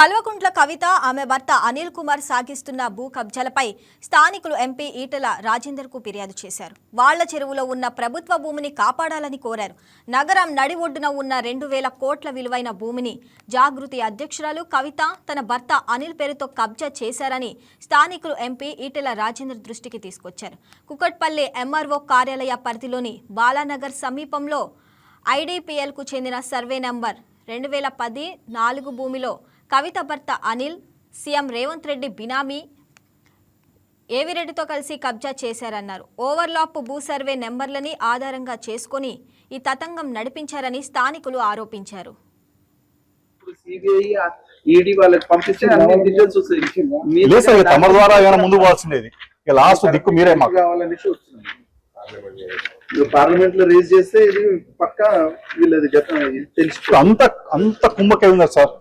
కల్వకుంట్ల కవిత ఆమె భర్త అనిల్ కుమార్ సాగిస్తున్న భూ కబ్జాలపై స్థానికులు ఎంపీ ఈటల రాజేందర్కు ఫిర్యాదు చేశారు. వాళ్ళ చెరువులో ఉన్న ప్రభుత్వ భూమిని కాపాడాలని కోరారు. నగరం నడి ఒడ్డున ఉన్న రెండు వేల కోట్ల విలువైన భూమిని జాగృతి అధ్యక్షురాలు కవిత తన భర్త అనిల్ పేరుతో కబ్జా చేశారని స్థానికులు ఎంపీ ఈటల రాజేందర్ దృష్టికి తీసుకొచ్చారు. కుకట్పల్లి ఎంఆర్ఓ కార్యాలయ పరిధిలోని బాలానగర్ సమీపంలో ఐడిపిఎల్కు చెందిన సర్వే నంబర్ రెండు వేల పది నాలుగు భూమిలో కవిత భర్త అనిల్ సీఎం రేవంత్ రెడ్డి బినామీ ఏవిరెడ్డితో కలిసి కబ్జా చేశారన్నారు. ఓవర్లాప్ భూ సర్వే నెంబర్లని ఆధారంగా చేసుకొని ఈ తతంగం నడిపించారని స్థానికులు ఆరోపించారు. తమ ద్వారా ముందు లాస్ట్ దిక్కు మీరే మాకు. పార్లమెంట్లో రేజ్ చేస్తే ఇది పక్క వీళ్ళది గతం తెలిసి అంత అంత కుంభకే ఉన్నారు సార్.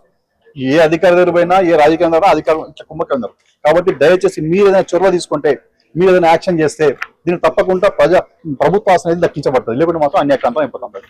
ఏ అధికారి దగ్గర పోయినా ఏ రాజకీయం ద్వారా అధికారం ఇట్లా కాబట్టి దయచేసి మీరు ఏదైనా చొరవ తీసుకుంటే మీరు ఏదైనా యాక్షన్ చేస్తే దీన్ని తప్పకుండా ప్రజా ప్రభుత్వ అనేది దక్కించబడుతుంది లేకుంటే మాత్రం అన్యాక్రాంతం అయిపోతుంది.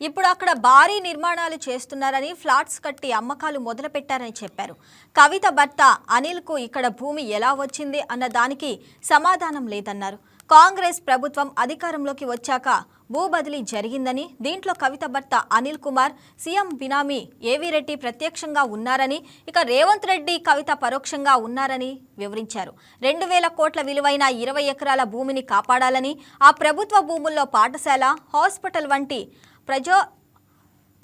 ఇప్పుడు అక్కడ భారీ నిర్మాణాలు చేస్తున్నారని ఫ్లాట్స్ కట్టి అమ్మకాలు మొదలుపెట్టారని చెప్పారు. కవిత భర్త అనిల్కు ఇక్కడ భూమి ఎలా వచ్చింది అన్న దానికి సమాధానం లేదన్నారు. కాంగ్రెస్ ప్రభుత్వం అధికారంలోకి వచ్చాక భూ బదిలీ జరిగిందని దీంట్లో కవిత భర్త అనిల్ కుమార్ సీఎం బినామీ ఏవిరెడ్డి ప్రత్యక్షంగా ఉన్నారని ఇక రేవంత్ రెడ్డి కవిత పరోక్షంగా ఉన్నారని వివరించారు. రెండు వేల కోట్ల విలువైన ఇరవై ఎకరాల భూమిని కాపాడాలని ఆ ప్రభుత్వ భూముల్లో పాఠశాల హాస్పిటల్ వంటి ప్రజా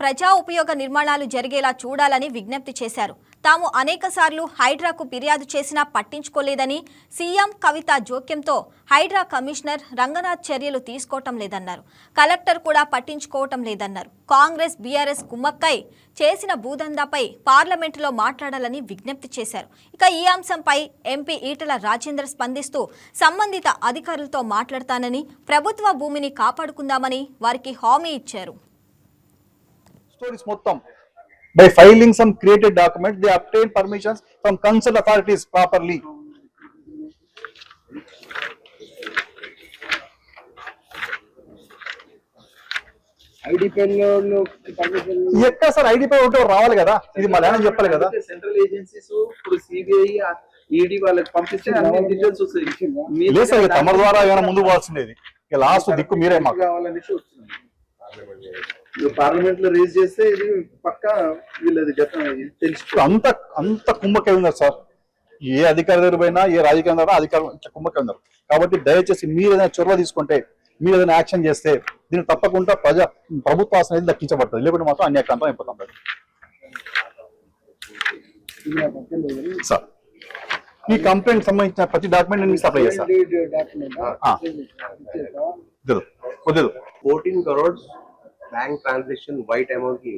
ప్రజా ఉపయోగ నిర్మాణాలు జరిగేలా చూడాలని విజ్ఞప్తి చేశారు. తాము అనేకసార్లు హైడ్రాకు ఫిర్యాదు చేసినా పట్టించుకోలేదని సీఎం కవిత జోక్యంతో హైడ్రా కమిషనర్ రంగనాథ్ చర్యలు తీసుకోవటం లేదన్నారు. కలెక్టర్ కూడా పట్టించుకోవటం లేదన్నారు. కాంగ్రెస్ బీఆర్ఎస్ కుమ్మక్కై చేసిన భూదందాపై పార్లమెంటులో మాట్లాడాలని విజ్ఞప్తి చేశారు. ఇక ఈ అంశంపై ఎంపీ ఈటల రాజేందర్ స్పందిస్తూ సంబంధిత అధికారులతో మాట్లాడతానని ప్రభుత్వ భూమిని కాపాడుకుందామని వారికి హామీ ఇచ్చారు. స్టోరీస్ మొత్తం. By filing some created document they obtain permissions from consult authorities properly ఎక్కడ సార్ ఐడి పై ఒకటి రావాలి కదా? ఇది మా ల్యాండ్ చెప్పాలి కదా. సెంట్రల్ ఏజెన్సీస్ ఇప్పుడు సిబిఐ ఈడీ వాళ్ళకి పంపిస్తే అన్ని డీటెయిల్స్ వస్తాయి. మీ లేదు సార్ తమ ద్వారా ఏమైనా ముందు పోవాల్సిండేది ఇక లాస్ట్ దిక్కు మీరే మాకు. కావాలనేసి వస్తున్నాం పార్లమెంట్లో రేజ్ చేస్తే ఇది పక్క వీళ్ళది గత తెలుసు అంత అంత కుమ్మకై ఉన్నారు సార్. ఏ అధికారి దగ్గర పోయినా ఏ రాజకీయ అధికారం ఇట్లా ఉన్నారు కాబట్టి దయచేసి మీరు ఏదైనా చొరవ తీసుకుంటే మీరు ఏదైనా యాక్షన్ చేస్తే దీన్ని తప్పకుండా ప్రజా ప్రభుత్వ ఆశ అనేది దక్కించబడుతుంది లేకుంటే మాత్రం అన్ని అక్రాంతం అయిపోతాం సార్. ఈ కంప్లైంట్ సంబంధించిన ప్రతి డాక్యుమెంట్ నేను సప్లై చేస్తాను fourteen crores bank transaction white అమౌంట్కి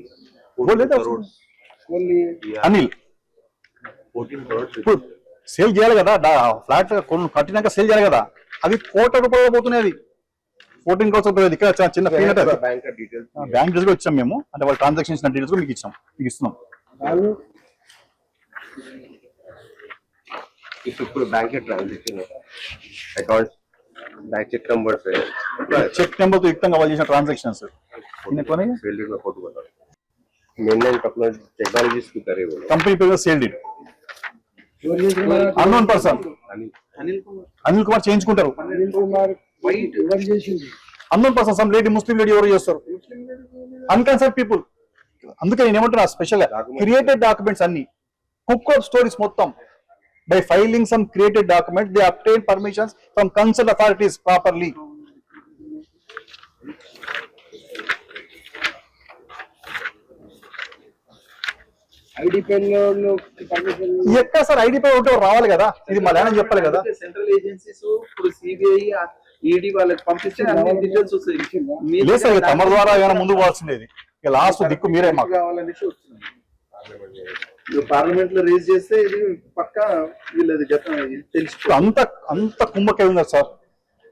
Anil. Sale చేయాలి కదా ఫ్లాట్ కట్టినాక సేల్ చేయాలి కదా అది కోటి రూపాయలు పోతున్నాయి అది. ఫోర్టీన్ క్రోర్స్ ఉంటుంది ఇక్కడ చిన్న పీనట్ బ్యాంక్ డీటెయిల్స్ కూడా ఇచ్చాం మేము. అంటే వాళ్ళ ట్రాన్సాక్షన్స్ డీటెయిల్స్ కూడా మీకు ఇచ్చాం. మీకు ఇస్తున్నాం. ఇప్పుడు bank transaction accounts check number check నెంబర్తో యుక్తంగా వాళ్ళు చేసిన ట్రాన్సాక్షన్స్ టెక్నాలజీస్ కంపెనీ పేరు sold it unknown person Anil. Kumar. చేయించుకుంటారు. Unknown person some lady Muslim lady ఎవరు చేస్తారు? అన్కన్సర్న్ పీపుల్ అందుకే నేను ఏమంటున్నా స్పెషల్ క్రియేటెడ్ డాక్యుమెంట్స్ అన్ని. కుక్ స్టోరీస్ మొత్తం. By filing some created document they obtain permissions from consult authorities properly ఎక్కడ sir ID పై ఒకటి రావాలి కదా? ఇది మా ల్యాండ్ చెప్పాలి కదా. సెంట్రల్ ఏజెన్సీస్ ఇప్పుడు సిబిఐ ఈడీ వాళ్ళకి పంపిస్తే అన్ని డీటెయిల్స్ వస్తాయి. మీ లేదు సార్ తమ ద్వారా ఏమైనా ముందు పోవాల్సిండేది ఇక లాస్ట్ దిక్కు మీరే మాకు. కావాలనేసి వస్తున్నాం పార్లమెంట్లో రేజ్ చేస్తే ఇది పక్క వీళ్ళది తెలిసి అంత అంత కుంభకే ఉన్నారు సార్.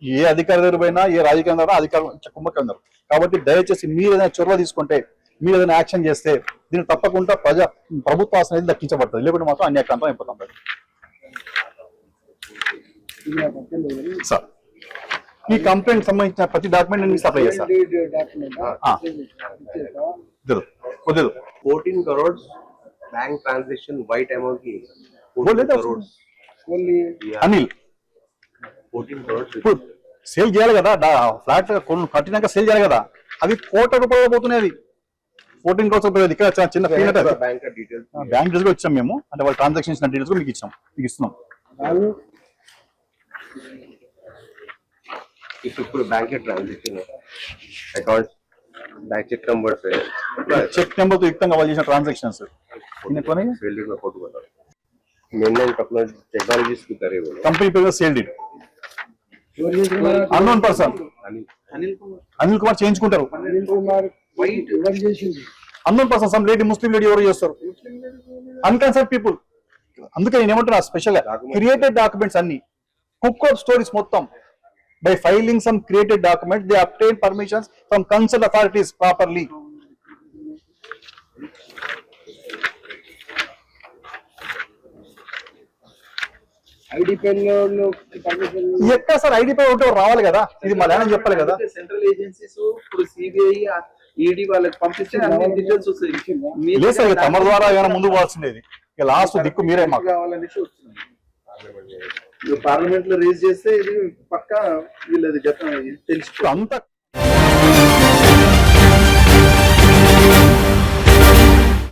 ఏ అధికారి దగ్గర పోయినా ఏ రాజకీయం ద్వారా అధికారం ఇట్లా ఉన్నారు కాబట్టి దయచేసి మీరు ఏదైనా చొరవ తీసుకుంటే మీరు ఏదైనా యాక్షన్ చేస్తే దీన్ని తప్పకుండా ప్రజా ప్రభుత్వ ఆస్తి అనేది దక్కించబడుతుంది లేకుంటే మాత్రం అన్యాక్రాంతం అయిపోతాం సార్. ఈ కంప్లైంట్ సంబంధించిన ప్రతి డాక్యుమెంట్ నేను సప్లై చేస్తాను డాక్యుమెంట్ ఆ. బ్యాంక్ ట్రాన్సాక్షన్ వైట్ అమౌంట్కి అనిల్ ఇప్పుడు సేల్ చేయాలి కదా ఫ్లాట్ కట్టినాక సేల్ చేయాలి కదా. అది కోట రూపాయలు పోతున్నాయి అది ఫోర్టీన్ క్రోర్స్ పోయేది ఇక్కడ చిన్న బ్యాంక్ డీటెయిల్స్ బ్యాంక్ డీటెయిల్స్ ఇచ్చాం మేము. అంటే వాళ్ళ ఇచ్చిన డీటెయిల్స్ మీకు ఇచ్చాం. మీకు ఇస్తున్నాం. ఇప్పుడు bank transaction account bank check number check నెంబర్తో యుక్తంగా వాళ్ళు చేసిన ట్రాన్సాక్షన్స్ फील्ड में फोटो बता मैंने टेक्नोलॉजीज की तरह बोलो కంపెనీ పేరు సేల్ డీడ్ ఎవరు చేసిన అన్నోన్ పర్సన్ अनिल అనిల్ కుమార్ అనిల్ కుమార్ చేయించుకుంటారు అనిల్ కుమార్ వైట్ ఎవరు చేసింది unknown person some lady Muslim lady ఎవరు చేస్తారు అన్కన్సర్న్ పీపుల్ అందుకే నేను ఏమంటున్నా స్పెషల్ గా క్రియేటెడ్ డాక్యుమెంట్స్ అన్ని కుక్ అప్ స్టోరీస్ మొత్తం by filing some created document they obtain permissions from concerned authorities properly ఎక్కడ సార్ ఐడి పై ఉంటే రావాలి కదా? ఇది మా ల్యాండ్ చెప్పాలి కదా. సెంట్రల్ ఏజెన్సీస్ ఇప్పుడు సిబిఐ ఈడీ వాళ్ళకి పంపిస్తే అన్ని డీటెయిల్స్ వస్తాయి. మీరు లేదు సార్ తమ ద్వారా ఏమైనా ముందు పోవాల్సిండేది ఇక లాస్ట్ దిక్కు మీరే మాకు. కావాలనేసి వస్తున్నాం. పార్లమెంట్లో రేజ్ చేస్తే ఇది పక్కా వీళ్ళది గతం తెలుసు అంత